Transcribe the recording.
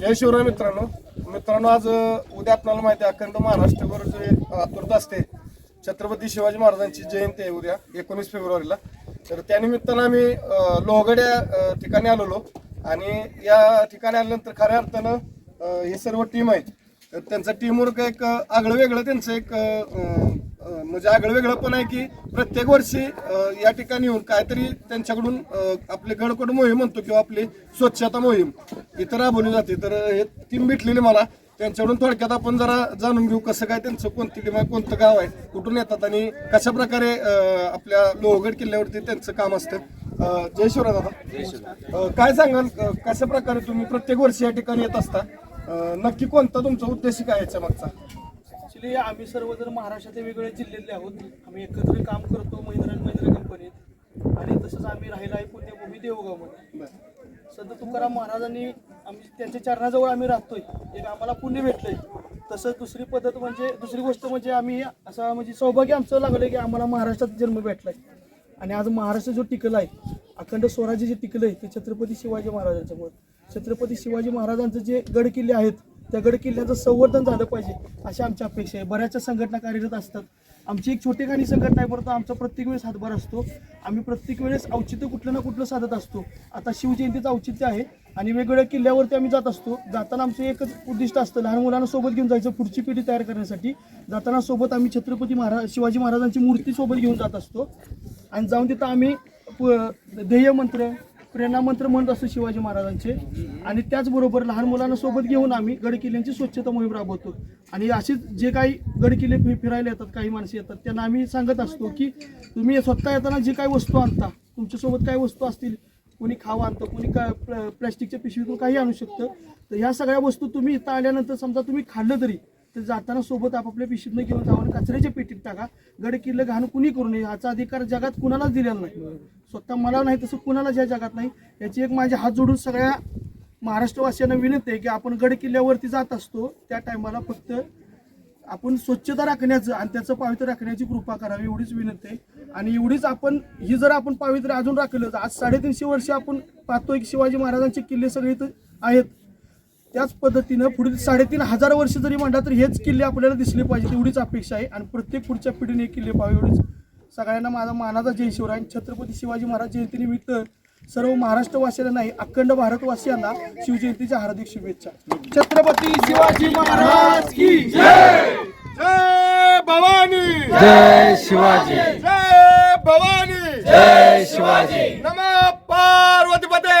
जय शिवराय मित्रांनो. मित्रांनो आज उद्या आपल्याला माहिती आहे अखंड महाराष्ट्रभर जे आतुरता असते छत्रपती शिवाजी महाराजांची जयंती आहे उद्या एकोणीस फेब्रुवारीला. तर त्यानिमित्तानं आम्ही लोहगड लोहगड्या ठिकाणी आलेलो. आणि या ठिकाणी आल्यानंतर खऱ्या अर्थानं हे सर्व टीम आहे तर त्यांचं टीमवर्क एक आगळं वेगळं त्यांचं एक म्हणजे आगळं वेगळं पण आहे की प्रत्येक वर्षी या ठिकाणी येऊन काहीतरी त्यांच्याकडून आपले गडकोट मोहीम म्हणतो किंवा आपली स्वच्छता मोहीम. इथं राबवली जाते. तर हे टीम भेटलेली मला. त्यांच्याकडून थोडक्यात आपण जरा जाणून घेऊ कसं काय त्यांचं कोणती टीम आहे कोणतं गाव आहे कुठून येतात आणि कशा प्रकारे आपल्या लोहगड किल्ल्यावरती त्यांचं काम असतं. जय शिवराय दादा. काय सांगाल कशा प्रकारे तुम्ही प्रत्येक वर्षी या ठिकाणी येत असता? नक्की कोणता तुमचा उद्देश काय याच्या मागचा? ऍक्च्युली आम्ही सर्वजण महाराष्ट्राच्या वेगवेगळ्या जिल्ह्यातले आहोत. आम्ही एकत्र काम करतो महिंद्रा महिंद्रा कंपनीत. आणि तसंच आम्ही राहिला आहे पुण्यभूमी देवगावमध्ये. संत तुकाराम महाराजांनी आम्ही त्यांच्या चरणाजवळ आम्ही राहतोय. एक आम्हाला पुण्य भेटलंय. तसंच दुसरी पद्धत म्हणजे दुसरी गोष्ट म्हणजे आम्ही असं म्हणजे सौभाग्य आमचं लागलं की आम्हाला महाराष्ट्रात जन्म भेटलाय. आणि आज महाराष्ट्र जो टिकला आहे अखंड स्वराज्य जे टिकलं आहे ते छत्रपती शिवाजी महाराजांच्यामुळे छत्रपती शिवाजी महाराजांचं जे गडकिल्ले आहेत दगड किल्ल्याचं संवर्धन झालं पाहिजे अशा आमच्या अपेक्षा आहे. बऱ्याचशा संघटना कार्यरत असतात. आमची एक छोटी खाणी संघटना आहे परंतु आमचा प्रत्येक वेळेस हातभार असतो. आम्ही प्रत्येक वेळेस औचित्य कुठलं ना कुठलं साधत असतो. आता शिवजयंतीचं औचित्य आहे आणि वेगवेगळ्या किल्ल्यावरती आम्ही जात असतो. जाताना आमचं एकच उद्दिष्ट असतं लहान मुलांना सोबत घेऊन जायचं पुढची पिढी तयार करण्यासाठी. जाताना सोबत आम्ही छत्रपती महाराज शिवाजी महाराजांची मूर्ती सोबत घेऊन जात असतो. आणि जाऊन तिथं आम्ही प- प्रेरणामंत्र म्हणत असतो शिवाजी महाराजांचे. आणि त्याचबरोबर लहान मुलांना सोबत घेऊन आम्ही गडकिल्ल्यांची स्वच्छता मोहीम राबवतो. आणि अशीच जे काही गडकिल्ले फिरायला येतात काही माणसं येतात त्यांना आम्ही सांगत असतो की तुम्ही स्वतः येताना जी काही वस्तू आणता तुमच्यासोबत काही वस्तू असतील कोणी खावा आणतं कोणी का प्लॅस्टिकच्या पिशवीतून काही आणू शकतं तर ह्या सगळ्या वस्तू तुम्ही इथं आल्यानंतर समजा तुम्ही खाल्लं तरी तर जाताना सोबत आपापल्या पिशवीतनं घेऊन जावं आणि कचऱ्याच्या पेटीत टाका. गड किल्ले घाण कुणी करू नये याचा अधिकार जगात कुणालाच दिलेला नाही. स्वतः मला नाही तसं कुणालाच या जगात नाही. याची एक माझे हात जोडून सगळ्या महाराष्ट्रवासियांना विनंती आहे की आपण गड किल्ल्यावरती जात असतो त्या टायमाला फक्त आपण स्वच्छता राखण्याचं आणि त्याचं पावित्र्य राखण्याची कृपा करावी एवढीच विनंती आहे. आणि एवढीच आपण ही जर आपण पावित्र्य अजून राखलं तर आज साडेतीनशे वर्ष आपण पाहतोय की शिवाजी महाराजांचे किल्ले सगळे इथं आहेत. त्याच पद्धतीनं पुढील साडेतीन हजार वर्ष जरी म्हणला तर हेच किल्ले आपल्याला दिसले पाहिजे एवढीच अपेक्षा आहे. आणि प्रत्येक पुढच्या पिढीने हे किल्ले पाहावे एवढीच. सगळ्यांना माझा मानाचा जय शिवराय. छत्रपती शिवाजी महाराज जयंतीनिमित्त सर्व महाराष्ट्रवासियांना नाही अखंड भारतवासियांना शिवजयंतीच्या हार्दिक शुभेच्छा. छत्रपती शिवाजी महाराज की जय! भवानी! जय शिवाजी. जय भवानी! जय शिवाजी. नम पार्वतीपते!